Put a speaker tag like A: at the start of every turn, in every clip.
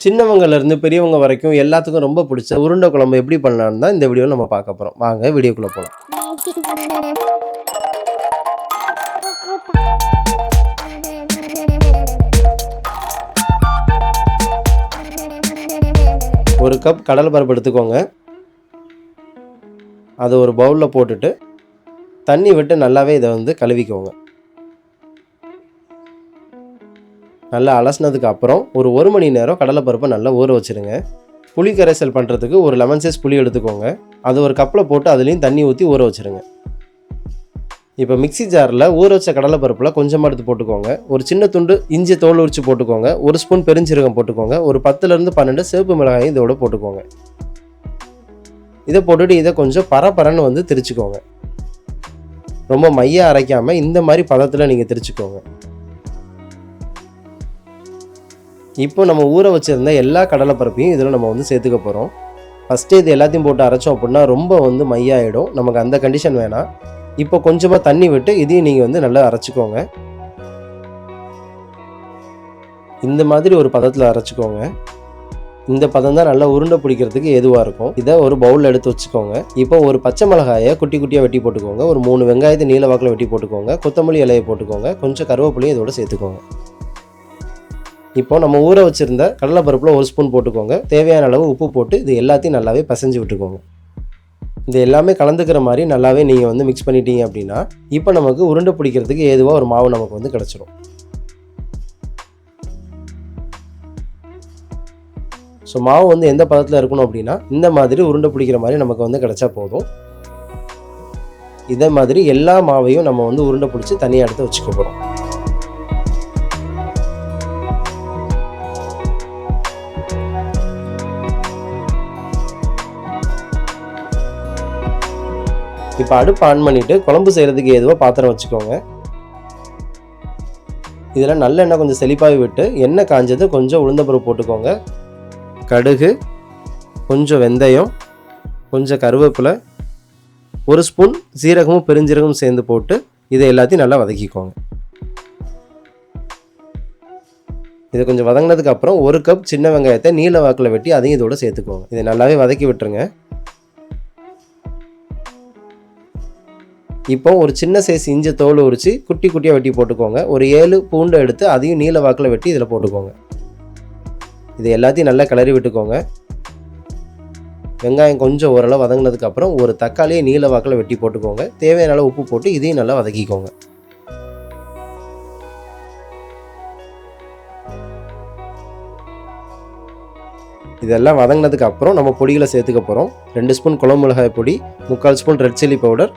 A: சின்னவங்கலேருந்து பெரியவங்க வரைக்கும் எல்லாத்துக்கும் ரொம்ப பிடிச்ச உருண்டை குழம்பு எப்படி பண்ணலான்னு தான் இந்த வீடியோவில் நம்ம பார்க்க போகிறோம் வாங்க வீடியோக்குள்ளே போகலாம் ஒரு கப் கடலை பருப்பு எடுத்துக்கோங்க. அதை ஒரு பவுலில் போட்டுட்டு தண்ணி விட்டு நல்லாவே இதை வந்து கழுவிக்கோங்க. நல்லா அலசினதுக்கு அப்புறம் ஒரு ஒரு மணி நேரம் கடலைப்பருப்பை நல்லா ஊற வச்சுருங்க. புளி கரைசல் பண்ணுறதுக்கு ஒரு லெமன் சைஸ் புளி எடுத்துக்கோங்க. அது ஒரு கப்பில் போட்டு அதுலேயும் தண்ணி ஊற்றி ஊற வச்சுருங்க. இப்போ மிக்ஸி ஜாரில் ஊற வச்ச கடலைப்பருப்பில் கொஞ்சமாக எடுத்து போட்டுக்கோங்க. ஒரு சின்ன துண்டு இஞ்சி தோல் உரிச்சு போட்டுக்கோங்க. ஒரு ஸ்பூன் பெருஞ்சீரகம் போட்டுக்கோங்க. ஒரு பத்துலேருந்து பன்னெண்டு சிவப்பு மிளகாயும் இதோட போட்டுக்கோங்க. இதை போட்டுட்டு இதை கொஞ்சம் பரப்பரன்னு வந்து திரிச்சுக்கோங்க. ரொம்ப மைய அரைக்காமல் இந்த மாதிரி பதத்தில் நீங்கள் திரிச்சுக்கோங்க. இப்போ நம்ம ஊற வச்சுருந்த எல்லா கடலைப்பருப்பையும் இதில் நம்ம வந்து சேர்த்துக்க போகிறோம் ஃபஸ்ட்டு இது எல்லாத்தையும் போட்டு அரைச்சோம் அப்படின்னா ரொம்ப வந்து மையாயிடும். நமக்கு அந்த கண்டிஷன் வேணாம். இப்போ கொஞ்சமாக தண்ணி விட்டு இதையும் நீங்கள் வந்து நல்லா அரைச்சிக்கோங்க. இந்த மாதிரி ஒரு பதத்தில் அரைச்சிக்கோங்க. இந்த பதம் தான் நல்லா உருண்டை பிடிக்கிறதுக்கு எதுவாக இருக்கும். இதை ஒரு பவுலில் எடுத்து வச்சுக்கோங்க. இப்போ ஒரு பச்சை மிளகாயை குட்டி குட்டியாக வெட்டி போட்டுக்கோங்க. ஒரு மூணு வெங்காயத்தை நீல வாக்கில் வெட்டி போட்டுக்கோங்க. கொத்தமல்லி இலையை போட்டுக்கோங்க. கொஞ்சம் கருவேப்பிலையும் இதோட சேர்த்துக்கோங்க. இப்போ நம்ம ஊற வச்சிருந்த கடலைப்பருப்பில் ஒரு ஸ்பூன் போட்டுக்கோங்க. தேவையான அளவு உப்பு போட்டு இது எல்லாத்தையும் நல்லாவே பிசைஞ்சு விட்டுக்கோங்க. இது எல்லாமே கலந்துக்கிற மாதிரி நல்லாவே நீங்கள் வந்து மிக்ஸ் பண்ணிட்டீங்க அப்படின்னா இப்போ நமக்கு உருண்டை பிடிக்கிறதுக்கு ஏதுவாக ஒரு மாவு நமக்கு வந்து கிடச்சிரும். ஸோ மாவு வந்து எந்த பதத்தில் இருக்கணும் அப்படின்னா இந்த மாதிரி உருண்டை பிடிக்கிற மாதிரி நமக்கு வந்து கிடச்சா போதும். இதே மாதிரி எல்லா மாவையும் நம்ம வந்து உருண்டை பிடிச்சி தனியாக எடுத்து வச்சுக்க போகிறோம் இப்போ அடுப்பு ஆன் பண்ணிவிட்டு குழம்பு செய்கிறதுக்கு ஏதுவாக பாத்திரம் வச்சுக்கோங்க. இதில் நல்லெண்ணெய் கொஞ்சம் செழிப்பாகி விட்டு எண்ணெய் காஞ்சது கொஞ்சம் உளுந்தப்பருப்பு போட்டுக்கோங்க. கடுகு கொஞ்சம் வெந்தயம் கொஞ்சம் கருவேப்பிலை ஒரு ஸ்பூன் சீரகமும் பெருஞ்சீரகமும் சேர்ந்து போட்டு இதை எல்லாத்தையும் நல்லா வதக்கிக்கோங்க. இதை கொஞ்சம் வதங்கினதுக்கு அப்புறம் ஒரு கப் சின்ன வெங்காயத்தை நீல வாக்கில் வெட்டி அதையும் இதோட சேர்த்துக்கோங்க. இதை நல்லாவே வதக்கி விட்டுருங்க. இப்போ ஒரு சின்ன சைஸ் இஞ்சி தோல் உரித்து குட்டி குட்டியாக வெட்டி போட்டுக்கோங்க. ஒரு ஏழு பூண்டை எடுத்து அதையும் நீல வாக்கில் வெட்டி இதில் போட்டுக்கோங்க. இது எல்லாத்தையும் நல்லா கிளறி விட்டுக்கோங்க. வெங்காயம் கொஞ்சம் ஓரளவு வதங்கினதுக்கப்புறம் ஒரு தக்காளியை நீல வாக்கில் வெட்டி போட்டுக்கோங்க. தேவையான அளவு உப்பு போட்டு இதையும் நல்லா வதக்கிக்கோங்க. இதெல்லாம் வதங்கினதுக்கு அப்புறம் நம்ம பொடிகளை சேர்த்துக்க போகிறோம் ரெண்டு ஸ்பூன் குழம்பு மிளகாய் பொடி முக்கால் ஸ்பூன் ரெட் சில்லி பவுடர்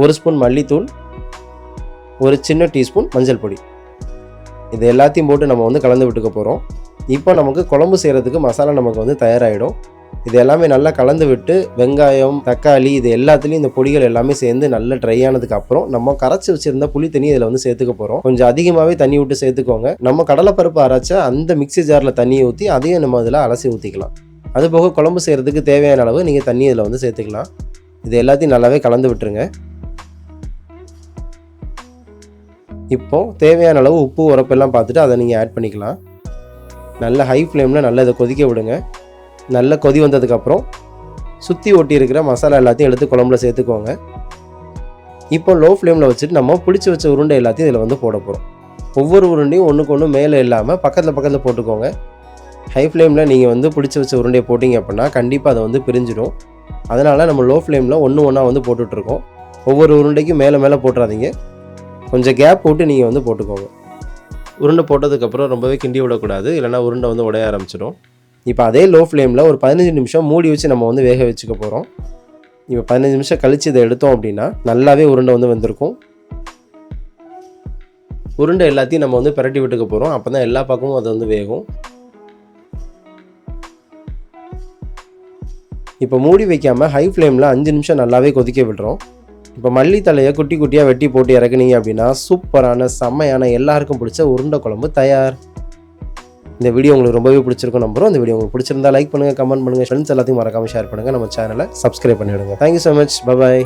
A: ஒரு ஸ்பூன் மல்லித்தூள் ஒரு சின்ன டீஸ்பூன் மஞ்சள் பொடி. இது எல்லாத்தையும் போட்டு நம்ம வந்து கலந்து விட்டுக்க போகிறோம் இப்போ நமக்கு குழம்பு செய்கிறதுக்கு மசாலா நமக்கு வந்து தயாராகிடும் இது எல்லாமே நல்லா கலந்து விட்டு வெங்காயம் தக்காளி இது எல்லாத்துலேயும் இந்த பொடிகள் எல்லாமே சேர்ந்து நல்லா ட்ரை ஆனதுக்கு அப்புறம் நம்ம கரைச்சி வச்சிருந்த புளி தண்ணி இதில் வந்து சேர்த்துக்க போகிறோம் கொஞ்சம் அதிகமாகவே தண்ணி விட்டு சேர்த்துக்கோங்க. நம்ம கடலைப்பருப்பு அரைச்ச அந்த மிக்ஸி ஜாரில் தண்ணியை ஊற்றி அதையும் நம்ம அதில் அலசி ஊற்றிக்கலாம் அதுபோக குழம்பு செய்கிறதுக்கு தேவையான அளவு நீங்கள் தண்ணி இதில் வந்து சேர்த்துக்கலாம். இது எல்லாத்தையும் நல்லாவே கலந்து விட்டுருங்க. இப்போது தேவையான அளவு உப்பு உரப்பெல்லாம் பார்த்துட்டு அதை நீங்கள் ஆட் பண்ணிக்கலாம். நல்ல ஹை ஃப்ளேமில் நல்லா இதை கொதிக்க விடுங்க. நல்ல கொதி வந்ததுக்கப்புறம் சுற்றி ஒட்டி இருக்கிற மசாலா எல்லாத்தையும் எடுத்து குழம்புல சேர்த்துக்கோங்க. இப்போ லோ ஃப்ளேமில் வச்சுட்டு நம்ம பிடிச்சி வச்ச உருண்டை எல்லாத்தையும் இதில் வந்து போட போகிறோம் ஒவ்வொரு உருண்டையும் ஒன்றுக்கு ஒன்று மேலே இல்லாமல் பக்கத்தில் பக்கத்தில் போட்டுக்கோங்க. ஹை ஃப்ளேமில் நீங்கள் வந்து பிடிச்சி வச்ச உருண்டையை போட்டிங்க அப்படின்னா கண்டிப்பாக அதை வந்து பிரிஞ்சிடும். அதனால் நம்ம லோ ஃப்ளேமில் ஒன்று ஒன்றா வந்து போட்டுட்ருக்கோம் ஒவ்வொரு உருண்டைக்கும் மேலே மேலே போட்டுறாதீங்க. கொஞ்சம் கேப் போட்டு நீங்கள் வந்து போட்டுக்கோங்க. உருண்டை போட்டதுக்கப்புறம் ரொம்பவே கிண்டி விடக்கூடாது. இல்லைனா உருண்டை வந்து உடைய ஆரம்பிச்சிடும். இப்போ அதே லோ ஃப்ளேமில் ஒரு பதினஞ்சு நிமிஷம் மூடி வச்சு நம்ம வந்து வேக வச்சுக்க போகிறோம் இப்போ பதினஞ்சு நிமிஷம் கழித்து இதை எடுத்தோம் அப்படின்னா நல்லாவே உருண்டை வந்து வந்திருக்கும். உருண்டை எல்லாத்தையும் நம்ம வந்து பிரட்டி விட்டுக்க போகிறோம் அப்போ தான் எல்லா பக்கமும் அது வந்து வேகும். இப்போ மூடி வைக்காமல் ஹை ஃப்ளேமில் அஞ்சு நிமிஷம் நல்லாவே கொதிக்க விடுறோம். இப்போ மல்லித்தலையை குட்டி குட்டியாக வெட்டி போட்டு இறக்குனீங்க அப்படின்னா சூப்பரான செம்மையான எல்லாருக்கும் பிடிச்ச உருண்டை குழம்பு தயார். இந்த வீடியோ உங்களுக்கு ரொம்பவே பிடிச்சிருக்கும் நம்புறோம். இந்த வீடியோ உங்களுக்கு பிடிச்சிருந்தா லைக் பண்ணுங்கள் கமெண்ட் பண்ணுங்கள் ஃப்ரெண்ட்ஸ் எல்லாத்தையும் மறக்காமல் ஷேர் பண்ணுங்கள் நம்ம சேனலை சப்ஸ்கிரைப் பண்ணிவிடுங்க தேங்க்யூ ஸோ மச் பபாய்